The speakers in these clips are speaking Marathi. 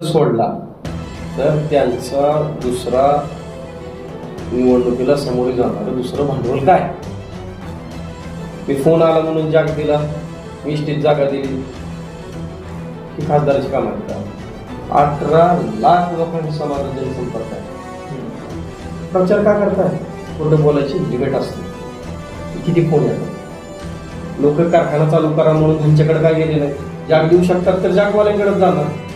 सोडला तर त्यांचा दुसरा निवडणुकीला समोर जाणारं दुसरं भांडवल काय? मी फोन आला म्हणून जाग दिला. मी इष्टीत जागा दिली. ही खासदाराची काम आहेत का? अठरा लाख लोकांनी समाजात जनसंपर्क आहे प्रचार का करताय? कुठं बोलायची लिमिट असते. किती फोन येतात? लोक कारखाना चालू करा म्हणून त्यांच्याकडे काय गेले नाही. जाग देऊ शकतात तर जागवाल्यांकडे जाणार.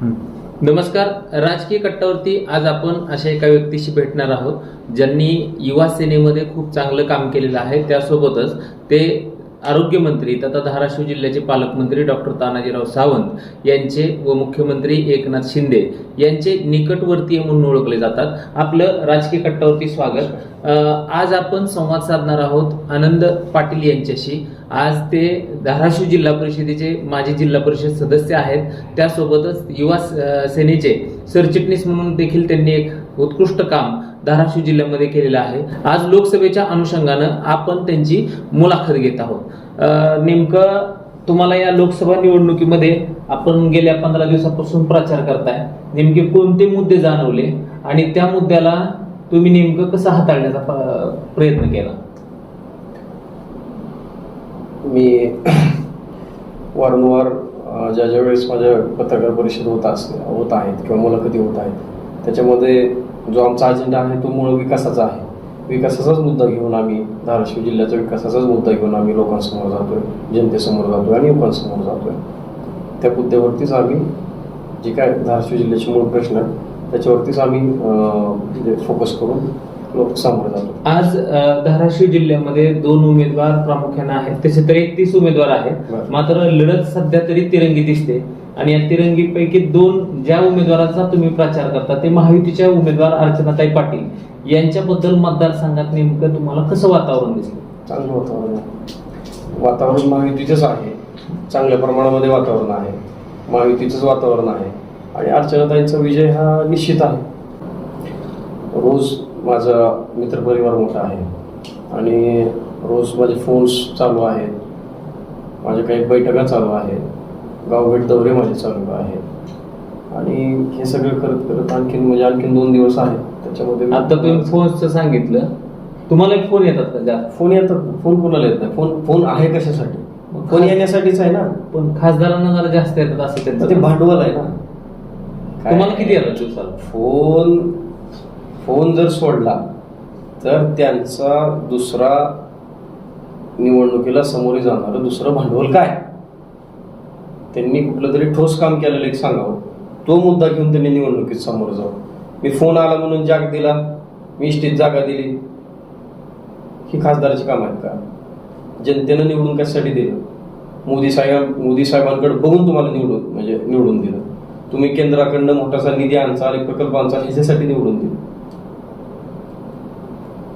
नमस्कार. राजकीय कट्टावरती आज आपण अशा एका व्यक्तीशी भेटणार आहोत ज्यांनी युवा सेनेमध्ये खूप चांगलं काम केलेलं आहे. त्यासोबतच ते आरोग्यमंत्री तथा धाराशिव जिल्ह्याचे पालकमंत्री डॉक्टर तानाजीराव सावंत यांचे व मुख्यमंत्री एकनाथ शिंदे यांचे निकटवर्तीय म्हणून ओळखले जातात. आपलं राजकीय कट्टावरती स्वागत. आज आपण संवाद साधणार आहोत आनंद पाटील यांच्याशी. आज ते धाराशिव जिल्हा परिषदेचे माजी जिल्हा परिषद सदस्य आहेत. त्यासोबतच युवा सेनेचे सरचिटणीस म्हणून देखील त्यांनी एक उत्कृष्ट काम धाराशिव जिल्ह्यामध्ये केलेलं आहे. आज लोकसभेच्या अनुषंगानं आपण त्यांची मुलाखत घेत आहोत. नेमकं तुम्हाला या लोकसभा निवडणुकीमध्ये आपण गेल्या पंधरा दिवसापासून प्रचार करताय. नेमके कोणते मुद्दे जाणवले आणि त्या मुद्द्याला तुम्ही नेमकं कसं हाताळण्याचा प्रयत्न केला? मी वारंवार ज्या ज्या वेळेस माझ्या पत्रकार परिषद होत असते होत आहेत किंवा मुलाखती होत आहेत त्याच्यामध्ये जो आमचा अजेंडा आहे तो मूळ विकासाचा आहे. विकासाचाच मुद्दा घेऊन आम्ही धाराशिव जिल्ह्याच्या विकासाचाच मुद्दा घेऊन आम्ही लोकांसमोर जातोय जनतेसमोर जातोय आणि युवकांसमोर जातोय. त्या मुद्द्यावरतीच आम्ही जे काय धाराशिव जिल्ह्याचे मूळ प्रश्न त्याच्यावरतीच आम्ही अ, म्हणजे फोकस करून लोक समोर जातो आज धाराशिव जिल्ह्यामध्ये दोन उमेदवार प्रामुख्याने आहेत. तसे तर एकतीस उमेदवार आहेत. मात्र लढत सध्या तरी तिरंगी दिसते. आणि या तिरंगीपैकी दोन ज्या उमेदवाराचा तुम्ही प्रचार करता ते महायुतीच्या उमेदवार अर्चनाताई पाटील यांच्याबद्दल मतदारसंघात नेमकं तुम्हाला कसं वातावरण दिसलं? चांगलं वातावरण आहे. वातावरण महायुतीचंच आहे. चांगल्या प्रमाणामध्ये वातावरण आहे. महायुतीचंच वातावरण आहे. आणि अर्चनाताईंचा विजय हा निश्चित आहे. रोज माझा मित्रपरिवार मोठा आहे. आणि रोज माझे फोन्स चालू आहेत. माझ्या काही बैठका चालू आहेत. गावभेट दौरे माझे चालू आहेत आणि हे सगळं करत करत आणखीन म्हणजे आणखीन दोन दिवस आहेत. त्याच्यामध्ये आता तुम्ही फोनचं सांगितलं. तुम्हाला एक फोन येतात का जास्त? फोन येतात. फोन कोणाला येत नाही? फोन फोन आहे कशासाठी? फोन येण्यासाठीच आहे ना? पण खासदारांना जरा जास्त येतात असं तर ते त्यांचं भांडवल आहे ना? तुम्हाला किती येतात दिवसाला? फोन फोन जर सोडला तर त्यांचा दुसरा निवडणुकीला समोर जाणारं दुसरं भांडवल काय? त्यांनी कुठलं तरी ठोस काम केलेलं एक सांगावं. तो मुद्दा घेऊन त्यांनी निवडणुकीत समोर जावं. मी फोन आला म्हणून जाग दिला. मी इष्टीत जागा दिली. ही खासदाराची काम आहेत का? जनतेनं निवडून कशासाठी दिलं? मोदी साहेब मोदी साहेबांकडे बघून तुम्हाला निवडून म्हणजे निवडून दिलं. तुम्ही केंद्राकडनं मोठासा निधी आणचा आणि प्रकल्प आणचा ह्याच्यासाठी निवडून दिलं.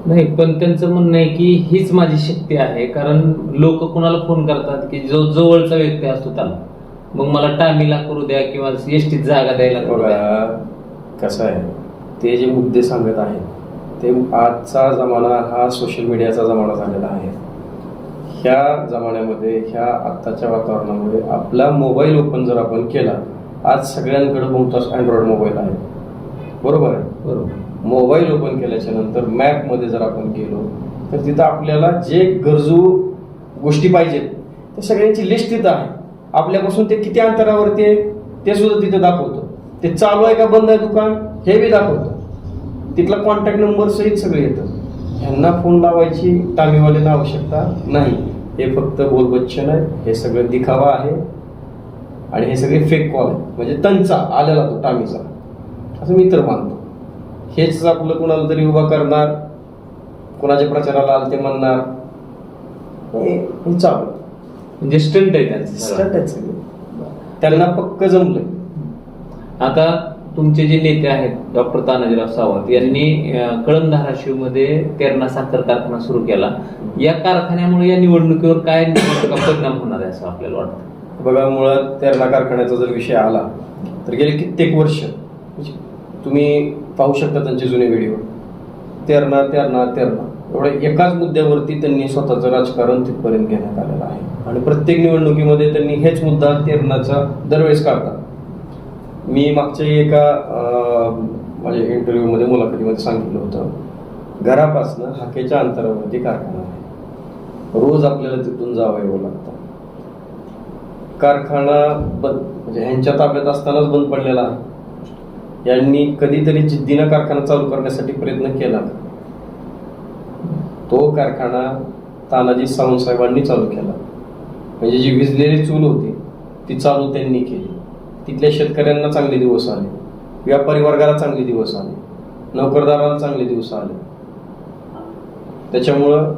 नाही पण त्यांचं म्हणणं आहे की हीच माझी शक्ती आहे. कारण लोक कुणाला फोन करतात की जो जवळचा व्यक्ती असतो त्याला. मग मला टामीला करू द्या किंवा एसटीत जागा द्यायला करू द्या. कसं आहे ते जे मुद्दे सांगत आहेत ते आजचा जमाना हा सोशल मीडियाचा जमाना झालेला आहे. ह्या जमान्यामध्ये ह्या आत्ताच्या वातावरणामध्ये आपला मोबाईल ओपन जर आपण केला आज सगळ्यांकडे बहुतांश अँड्रॉइड मोबाईल आहे बरोबर आहे? बरोबर. मोबाईल ओपन केल्याच्यानंतर मॅपमध्ये जर आपण गेलो तर तिथं आपल्याला जे गरजू गोष्टी पाहिजेत त्या सगळ्यांची लिस्ट तिथं आहे. आपल्यापासून ते किती अंतरावरती आहे ते सुद्धा तिथे दाखवतो. ते चालू आहे का बंद आहे दुकान हे बी दाखवतो. तिथला कॉन्टॅक्ट नंबर सहित सगळं येतं. ह्यांना फोन लावायची टामीवाल्याला आवश्यकता नाही. हे फक्त बोलबच्चन आहे हे सगळं दिखावा आहे. आणि हे सगळे फेक कॉल आहे म्हणजे तंचा आलेला तो टामीचा. असं मी तर मानतो. हेच आपलं कुणाला तरी उभा करणार कुणाच्या प्रचाराला आलं ते म्हणणार. हे चालू म्हणजे स्टंट आहे त्यांचं. आहेत सगळे. त्यांना पक्क जमलंय. आता तुमचे जे नेते आहेत डॉक्टर तानाजीराव सावंत यांनी अं, कळंब धाराशिवमध्ये तेरणा साखर कारखाना सुरू केला. या कारखान्यामुळे या निवडणुकीवर काय नेमका परिणाम होणार आहे असं आपल्याला वाटतं? बघा मुळात तेरणा कारखान्याचा जर विषय आला तर गेले कित्येक वर्ष म्हणजे तुम्ही पाहू शकता त्यांचे जुने व्हिडिओ. तेरणा तेरणा तेरणा. एवढ्या एकाच मुद्द्यावरती त्यांनी स्वतःचं राजकारण तिथपर्यंत घेण्यात आलेलं आहे. आणि प्रत्येक निवडणुकीमध्ये त्यांनी हेच मुद्दा तेरणाचा दरवेळेस काढतात. मी मागच्या एका माझ्या इंटरव्ह्यूमध्ये मुलाखतीमध्ये सांगितलं होतं घरापासनं हाकेच्या अंतरावरती कारखाना आहे. रोज आपल्याला तिथून जावं यावं लागतं. कारखाना बंद म्हणजे ह्यांच्या ताब्यात असतानाच बंद पडलेला आहे. यांनी कधीतरी जिद्दीनं कारखाना चालू करण्यासाठी प्रयत्न केला. तो कारखाना तानाजी सावंत साहेबांनी चालू केला. म्हणजे जी विजलेली चूल होती ती चालू त्यांनी केली. तिथल्या शेतकऱ्यांना चांगले दिवस आले. व्यापारी वर्गाला चांगले दिवस आले. नोकरदाराला चांगले दिवस आले. त्याच्यामुळं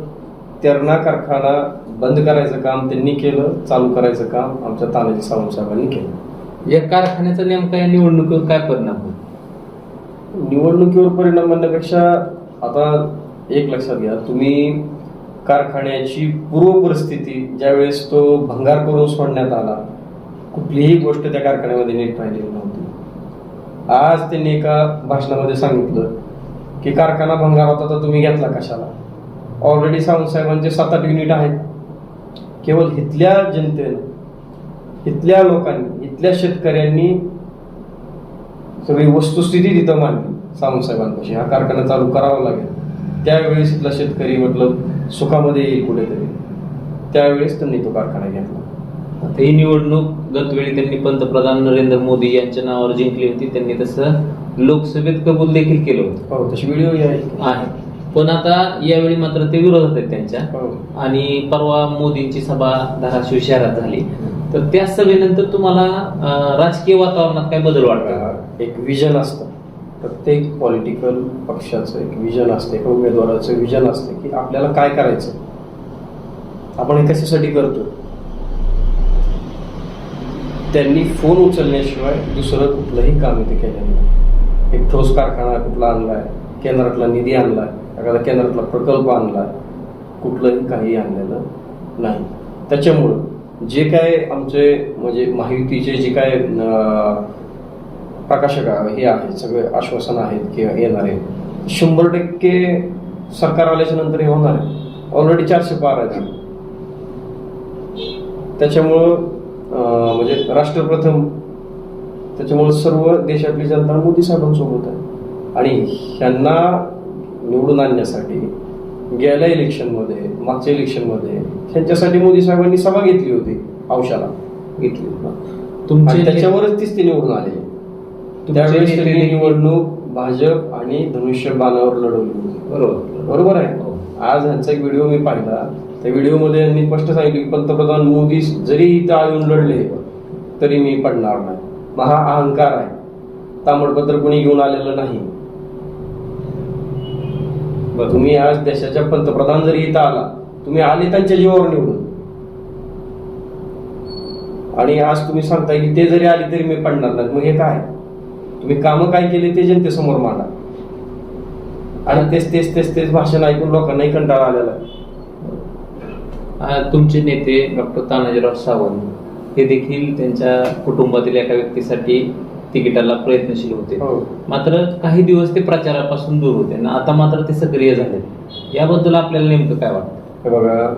तेरणा कारखाना बंद करायचं काम त्यांनी केलं चालू करायचं काम आमच्या तानाजी सावंत साहेबांनी केलं. या कारखान्याचा नेमका या निवडणुकीवर काय परिणाम होईल? निवडणुकीवर परिणाम म्हणण्यापेक्षा आता एक लक्षात घ्या तुम्ही कारखान्याची पूर्व परिस्थिती ज्यावेळेस तो भंगार करून सोडण्यात आला कुठलीही गोष्ट त्या कारखान्यामध्ये नीट राहिलेली नव्हती. आज त्यांनी एका भाषणामध्ये सांगितलं की कारखाना भंगार होता तर तुम्ही घेतला कशाला? ऑलरेडी सावंत साहेबांचे सात आठ युनिट आहेत. केवळ इथल्या जनतेनं इथल्या लोकांनी इथल्या शेतकऱ्यांनी सगळी वस्तुस्थिती तिथं मांडली सावंत साहेबांपाशी. हा कारखाना चालू करावा लागेल. त्यावेळेस इथला शेतकरी म्हटलं सुखामध्ये येईल कुठेतरी. त्यावेळेस त्यांनी तो कारखाना घेतला. आता ही निवडणूक गतवेळी त्यांनी पंतप्रधान नरेंद्र मोदी यांच्या नावावर जिंकली होती त्यांनी तसं लोकसभेत कबूल देखील केलं होतं. हो तशी व्हिडिओ आहे. पण आता यावेळी मात्र ते विरोधात आहेत त्यांच्या. हो. आणि परवा मोदींची सभा धाराशिव शहरात झाली. तर त्या सभेनंतर तुम्हाला राजकीय वातावरणात काय बदल वाटतात? एक विजन असतं. प्रत्येक पॉलिटिकल पक्षाचं एक विजन असतं एका उमेदवाराचं विजन असतं की आपल्याला काय करायचं? आपण हे कशासाठी करतो? त्यांनी फोन उचलण्याशिवाय दुसरं कुठलंही काम इथे केलेलं नाही. एक ठोस कारखाना कुठला आणलाय केंद्रातला निधी आणलाय एखादा केंद्रातला प्रकल्प आणलाय कुठलंही काही आणलेलं नाही. त्याच्यामुळं जे काय आमचे म्हणजे माहितीचे जे काय प्रकाशक आहे- हे आहेत सगळे आश्वासन आहेत किंवा येणार आहेत. शंभर टक्के सरकार आल्याच्यानंतर हे होणार आहे. ऑलरेडी चारशे पार आहेत. त्याच्यामुळं म्हणजे राष्ट्रप्रथम त्याच्यामुळं सर्व देशातली जनता मोदी साहेबांसोबत आहे. आणि ह्यांना निवडून आणण्यासाठी गेल्या इलेक्शनमध्ये मागच्या इलेक्शनमध्ये त्यांच्यासाठी मोदी साहेबांनी सभा घेतली होती औषधाला घेतली आणि त्याच्यावरच तीच ते निवडून आले. त्यावेळेस त्यांनी निवडणूक भाजप आणि धनुष्य बाणावर लढवली होती. बरोबर. बरोबर आहे. हो. आज ह्यांचा एक व्हिडिओ मी पाहिला. त्या व्हिडिओमध्ये यांनी स्पष्ट सांगितलं की पंतप्रधान मोदी जरी इथं येऊन लढले तरी मी पडणार नाही. मग हा अहंकार आहे. तामडपत्र कोणी घेऊन आलेलं नाही. तुम्ही आज देशाच्या पंतप्रधान जरी इथं आला तुम्ही आले त्यांच्या जीवावर निवडून. आणि आज तुम्ही सांगताय की ते जरी आले तरी मी पडणार नाही. मग हे काय? तुम्ही कामं काय केले ते जनतेसमोर मांडा. आणि तेच तेच तेच तेच भाषण ऐकून लोकांनाही कंटाळा आलेला आहे. तुमचे नेते डॉक्टर तानाजीराव सावंत हे देखील त्यांच्या कुटुंबातील एका व्यक्तीसाठी तिकिटाला प्रयत्नशील होते. हो. मात्र काही दिवस ते प्रचारापासून दूर होते आणि आता मात्र ते सक्रिय झाले. याबद्दल आपल्याला नेमकं काय वाटतं? हे बघा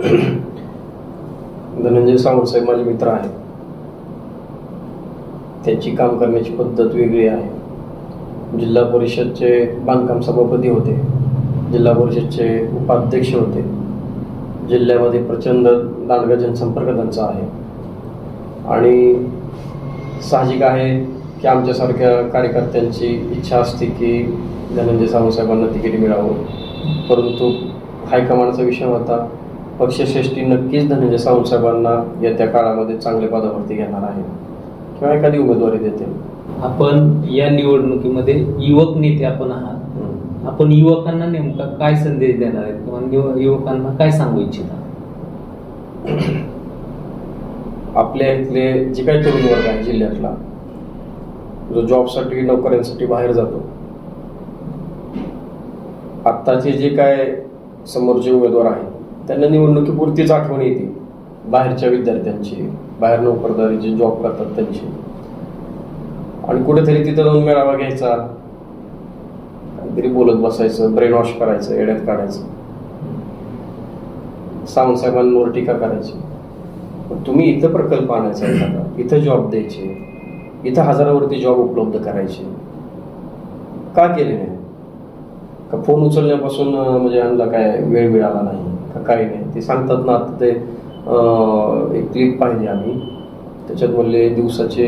धनंजय सावंत साहेब माझे मित्र आहेत. त्याची काम करण्याची पद्धत वेगळी आहे. जिल्हा परिषदचे बांधकाम सभापती होते. जिल्हा परिषदचे उपाध्यक्ष होते. जिल्ह्यामध्ये प्रचंड दांडगा जनसंपर्क त्यांचा आहे. आणि साहजिक आहे की आमच्यासारख्या कार्यकर्त्यांची इच्छा असते की धनंजय सावंतसाहेबांना तिकीट मिळावं. परंतु हायकमांडचा विषय होता. पक्षश्रेष्ठी नक्कीच धनंजय सावंतसाहेबांना येत्या काळामध्ये चांगल्या पदावरती घेणार आहे. किंवा एखादी उमेदवारी देते. आपण या निवडणुकीमध्ये युवक नेते आपण आहात. आपण युवकांना नेमका काय संदेश देणार आहेत? किंवा युव- युवकांना काय सांगू इच्छिता? आपल्या इथले जे काही तरुण वर्ग आहे जिल्ह्यातला जो जॉबसाठी नोकऱ्यांसाठी बाहेर जातो. आत्ताचे जे काय समोरचे उमेदवार आहेत त्यांना निवडणुकीपुरतीच आठवण येते. बाहेरच्या विद्यार्थ्यांची बाहेर नोकरदारी जे जॉब करतात त्यांची. आणि कुठेतरी तिथं जाऊन मेळावा घ्यायचा. काहीतरी बोलत बसायचं ब्रेन वॉश करायचं येड्यात काढायचं. सावंत साहेबांवर टीका करायची. तुम्ही इथं प्रकल्प आणायचा एखादा इथं जॉब द्यायचे. इथं हजारावरती जॉब उपलब्ध करायचे. का केले नाही? का फोन उचलण्यापासून म्हणजे यांना काय? वेळ मिळाला नाही. का काही नाही? ते सांगतात ना आता ते एक क्लिप पाहिली आम्ही. त्याच्यात बोलले दिवसाचे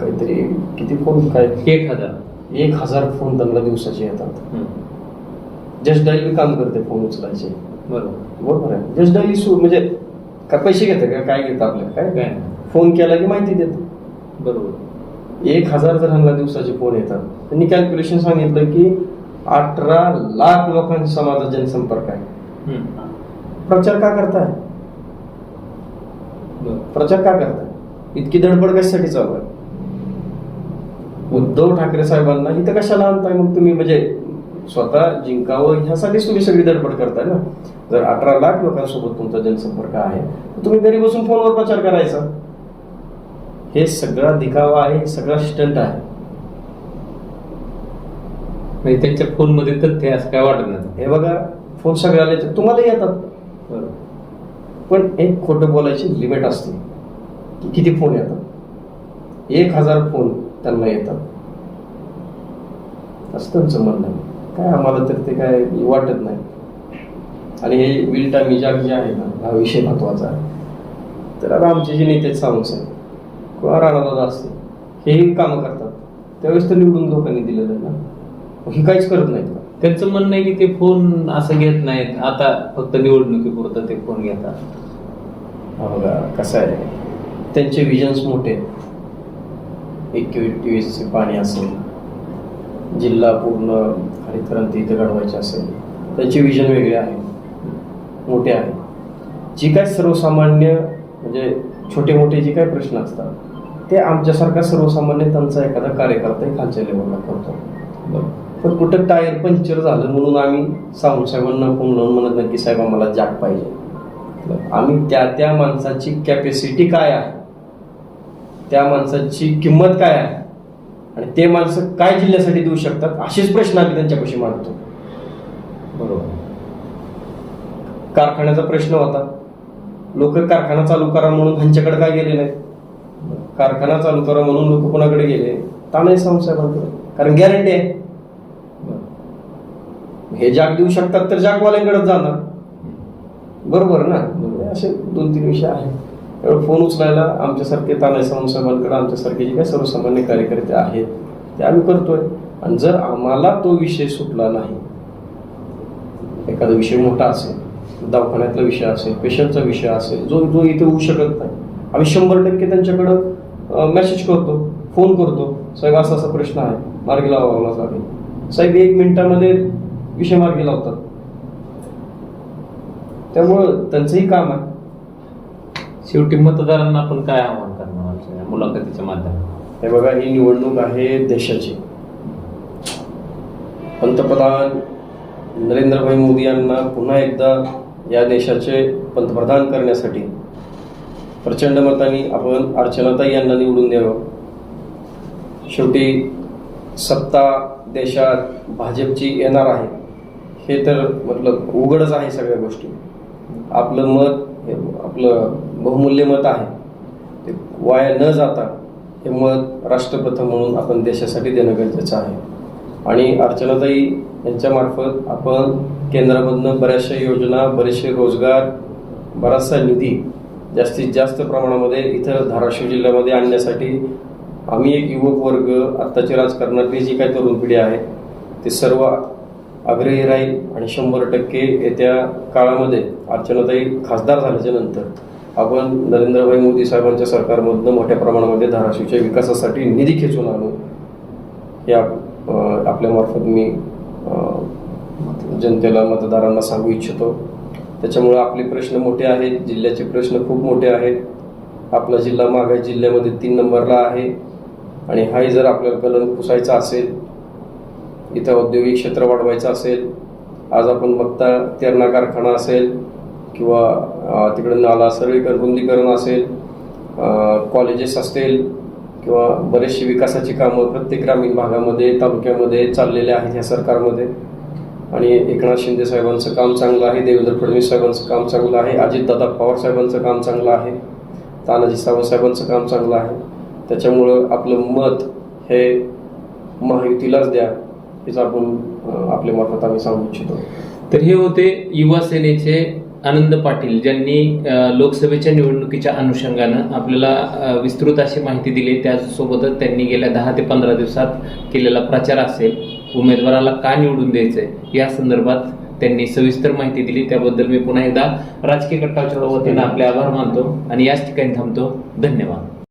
काहीतरी किती फोन काय? एक हजार. एक हजार फोन त्यांना दिवसाचे येतात. जस्ट डाईल काम करते फोन उचलायचे. बरोबर. बरोबर आहे. जस्ट डाईल सु म्हणजे काय पैसे घेते का? काय घेतं आपल्याला? काय? काय. फोन केला की माहिती देतं. बरोबर. एक हजार जर ह्यांना दिवसाचे फोन येतात त्यांनी कॅल्क्युलेशन सांगितलं की अठरा लाख लोकांचा माझा जनसंपर्क आहे. प्रचार का करताय? प्रचार का करताय? इतकी धडपड कशासाठी चालू आहे? उद्धव ठाकरे साहेबांना इथं कशाला आणताय मग तुम्ही? म्हणजे स्वतः जिंकावं ह्यासाठीच तुम्ही सगळी धडपड करताय ना? जर अठरा लाख लोकांसोबत तुमचा जनसंपर्क आहे तर तुम्ही घरी बसून फोनवर प्रचार करायचा. हे सगळा दिखावा आहे सगळा स्टंट आहे. म्हणजे त्यांच्या फोनमध्ये तथ्य असं काय वाटत नाही. हे बघा फोन सगळ्याला येतात. तुम्हाला येतात. पण एक खोटं बोलायची लिमिट असते. की किती फोन येतात? एक हजार फोन त्यांना येतात. असं त्यांचं म्हणणं काय आम्हाला तर ते काय वाटत नाही. आणि हे विल टाईम इजाग जे आहे ना हा विषय महत्त्वाचा आहे. तर आता आमचे जे नेते सावंत साहेब किंवा राणादादा असते हेही कामं करतात. त्यावेळेस तर निवडून लोकांनी दिलेलं आहे ना. ही काहीच करत नाहीत. त्यांचं म्हणणं आहे की ते फोन असं घेत नाहीत. आता फक्त निवडणुकीपुरतं ते फोन घेतात. बघा कसं आहे? त्यांचे विजन्स मोठे एकवीसचे पाणी असेल जिल्हा पूर्ण हरितक्रांती इथं घडवायची असेल त्यांचे विजन वेगळे आहे मोठे आहे जी काय सर्वसामान्य म्हणजे छोटे मोठे जे काय प्रश्न असतात ते आमच्यासारखा सर्वसामान्य त्यांचा एखादा कार्यकर्ता खालच्या लेवलला करतो. पण कुठं टायर पंक्चर झालं म्हणून आम्ही सावंत साहेबांना फोन लावून म्हणत नाही की साहेब आम्हाला जॅक पाहिजे. आम्ही त्या त्या माणसाची कॅपॅसिटी काय आहे? त्या माणसाची किंमत काय आहे? आणि ते माणसं काय जिल्ह्यासाठी देऊ शकतात? असेच प्रश्न आम्ही त्यांच्यापाशी मांडतो. बरोबर. कारखान्याचा प्रश्न होता. लोक कारखाना चालू करा म्हणून त्यांच्याकडे काय गेले नाही? कारखाना चालू करा म्हणून लोक कोणाकडे गेले? तानाही सावंत साहेबांकडे. कारण गॅरंटी आहे. हे जाग देऊ शकतात तर जागवाल्यांकडेच जाणार. बरोबर ना? असे दोन तीन विषय आहेत. त्यामुळे फोन उचलायला आमच्यासारखे तानाजी सावंत साहेबांकडे आमच्यासारखे जे काही सर्वसामान्य कार्यकर्ते आहेत ते आम्ही करतोय. आणि जर आम्हाला तो विषय सुटला नाही एखादा विषय मोठा असेल दवाखान्यातला विषय असेल पेशंटचा विषय असेल जो जो इथे होऊ शकत नाही आम्ही शंभर टक्के त्यांच्याकडं मेसेज करतो फोन करतो. साहेब असा असा प्रश्न आहे. मार्गी लावावा लागेल. साहेब एक मिनिटामध्ये विषय मार्गी लावतात त्यामुळं त्यांचंही काम आहे. शेवटी मतदारांना आपण काय आव्हान करणार आमच्या मुलाखतीच्या माध्यमातून? हे बघा ही निवडणूक आहे देशाची. पंतप्रधान नरेंद्रभाई मोदी यांना पुन्हा एकदा या देशाचे पंतप्रधान करण्यासाठी प्रचंड मतांनी आपण अर्चनाताई यांना निवडून द्यावं. शेवटी सत्ता देशात भाजपची येणार आहे. हे तर मतलब उघडच आहे सगळ्या गोष्टी. आपलं मत हे आपलं बहुमूल्य मत आहे. ते वाया न जाता हे मत राष्ट्रप्रथम म्हणून आपण देशासाठी देणं गरजेचं आहे. आणि अर्चनाताई यांच्यामार्फत आपण केंद्रामधनं बऱ्याचशा योजना बरेचसे रोजगार बराचसा निधी जास्तीत जास्त प्रमाणामध्ये इथं धाराशिव जिल्ह्यामध्ये आणण्यासाठी आम्ही एक युवक वर्ग आत्ताची राजकारणातली जी काही तरुण पिढी आहे ते सर्व आग्रही राहील आणि शंभर टक्के येत्या काळामध्ये अर्चनाताई खासदार झाल्याच्यानंतर आपण नरेंद्रभाई मोदी साहेबांच्या सरकारमधनं मोठ्या प्रमाणामध्ये धाराशिवच्या विकासासाठी निधी खेचून आणू. या आपल्यामार्फत मी जनतेला मतदारांना सांगू इच्छितो. त्याच्यामुळं आपले प्रश्न मोठे आहेत जिल्ह्याचे प्रश्न खूप मोठे आहेत. आपला जिल्हा मागास जिल्ह्यामध्ये तीन नंबरला आहे. आणि हाही जर आपल्याला कलम पुसायचा असेल इथं औद्योगिक क्षेत्र वाढवायचं असेल आज आपण बघता तेरणा कारखाना असेल किंवा तिकडं तिकडे नाला सरळीकरण रुंदीकरण असेल कॉलेजेस असतील किंवा बरेचशी विकासाची कामं प्रत्येक ग्रामीण भागामध्ये तालुक्यामध्ये चाललेले आहेत ह्या सरकारमध्ये. आणि एकनाथ शिंदे साहेबांचं काम चांगलं आहे देवेंद्र फडणवीस साहेबांचं काम चांगलं आहे अजितदादा पवार साहेबांचं काम चांगलं आहे तानाजी सावंत साहेबांचं काम चांगलं आहे. त्याच्यामुळं आपलं मत हे महायुतीलाच द्या. हेच आपण आपल्या मार्फत आम्ही सांगू इच्छितो. तर हे होते युवा सेनेचे आनंद पाटील ज्यांनी लोकसभेच्या निवडणुकीच्या अनुषंगानं आपल्याला विस्तृत अशी माहिती दिली. त्याचसोबतच त्यांनी गेल्या दहा ते पंधरा दिवसात केलेला प्रचार असेल उमेदवाराला का निवडून द्यायचंय या संदर्भात त्यांनी सविस्तर माहिती दिली. त्याबद्दल मी पुन्हा एकदा राजकीय कट्टाच्या वतीनं आपले आभार मानतो आणि याच ठिकाणी थांबतो. धन्यवाद.